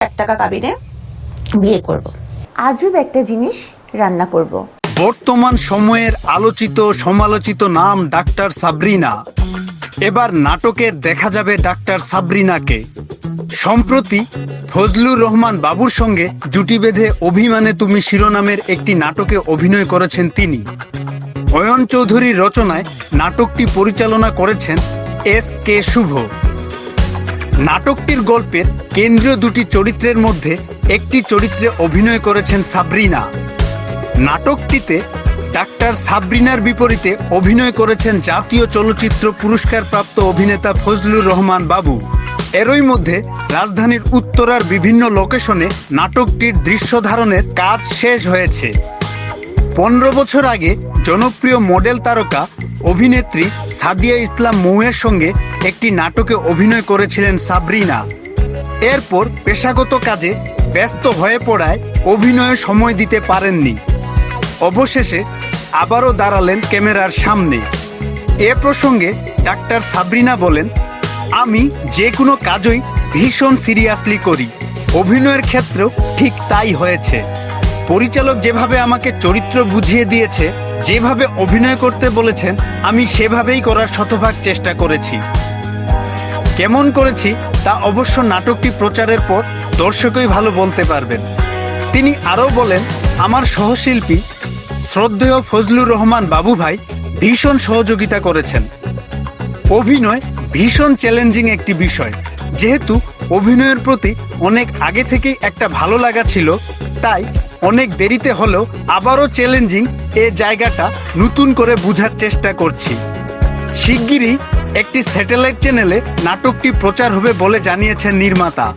ষাট টাকা কাবিনে বিয়ে করব। আজব একটা জিনিস রান্না করব। বর্তমান সময়ের আলোচিত, সমালোচিত নাম ডাক্তার সাবরিনা এবার নাটকে দেখা যাবে ডাক্তার সাবরিনাকে সম্প্রতি ফজলুর রহমান বাবুর সঙ্গে জুটি বেঁধে অভিমানে তুমি শিরোনামের একটি নাটকে অভিনয় করেছেন তিনি অয়ন চৌধুরীর রচনায় নাটকটি পরিচালনা করেছেন এস কে শুভ নাটকটির গল্পের কেন্দ্রীয় দুটি চরিত্রের মধ্যে একটি চরিত্রে অভিনয় করেছেন সাবরিনা। নাটকটিতে ডাক্তার সাবরিনার বিপরীতে অভিনয় করেছেন জাতীয় চলচ্চিত্র পুরস্কারপ্রাপ্ত অভিনেতা ফজলুর রহমান বাবু। এরই মধ্যে রাজধানীর উত্তরার বিভিন্ন লোকেশনে নাটকটির দৃশ্য ধারণের কাজ শেষ হয়েছে। পনেরো বছর আগে জনপ্রিয় মডেল তারকা, অভিনেত্রী সাদিয়া ইসলাম মৌয়ের সঙ্গে একটি নাটকে অভিনয় করেছিলেন সাবরিনা। এরপর পেশাগত কাজে ব্যস্ত হয়ে পড়ায় অভিনয়ে সময় দিতে পারেননি। অবশেষে আবারও দাঁড়ালেন ক্যামেরার সামনে। এ প্রসঙ্গে ডাক্তার সাবরিনা বলেন, আমি যে কোনো কাজই ভীষণ সিরিয়াসলি করি। অভিনয়ের ক্ষেত্রেও ঠিক তাই হয়েছে। পরিচালক যেভাবে আমাকে চরিত্র বুঝিয়ে দিয়েছে, যেভাবে অভিনয় করতে বলেছেন, আমি সেভাবেই করার শতভাগ চেষ্টা করেছি। কেমন করেছি তা অবশ্য নাটকটি প্রচারের পর দর্শকই ভালো বলতে পারবেন। তিনি আরও বলেন, আমার সহশিল্পী শ্রদ্ধেয় ফজলুর রহমান বাবু ভাই ভীষণ সহযোগিতা করেছেন। অভিনয় ভীষণ চ্যালেঞ্জিং একটি বিষয়। যেহেতু অভিনয়ের প্রতি অনেক আগে থেকেই একটা ভালো লাগা ছিল, তাই অনেক দেরিতে হলেও আবারও চ্যালেঞ্জিং এ জায়গাটা নতুন করে বোঝার চেষ্টা করছি। শিগগিরই একটি স্যাটেলাইট চ্যানেলে নাটকটি প্রচার হবে বলে জানিয়েছেন নির্মাতা।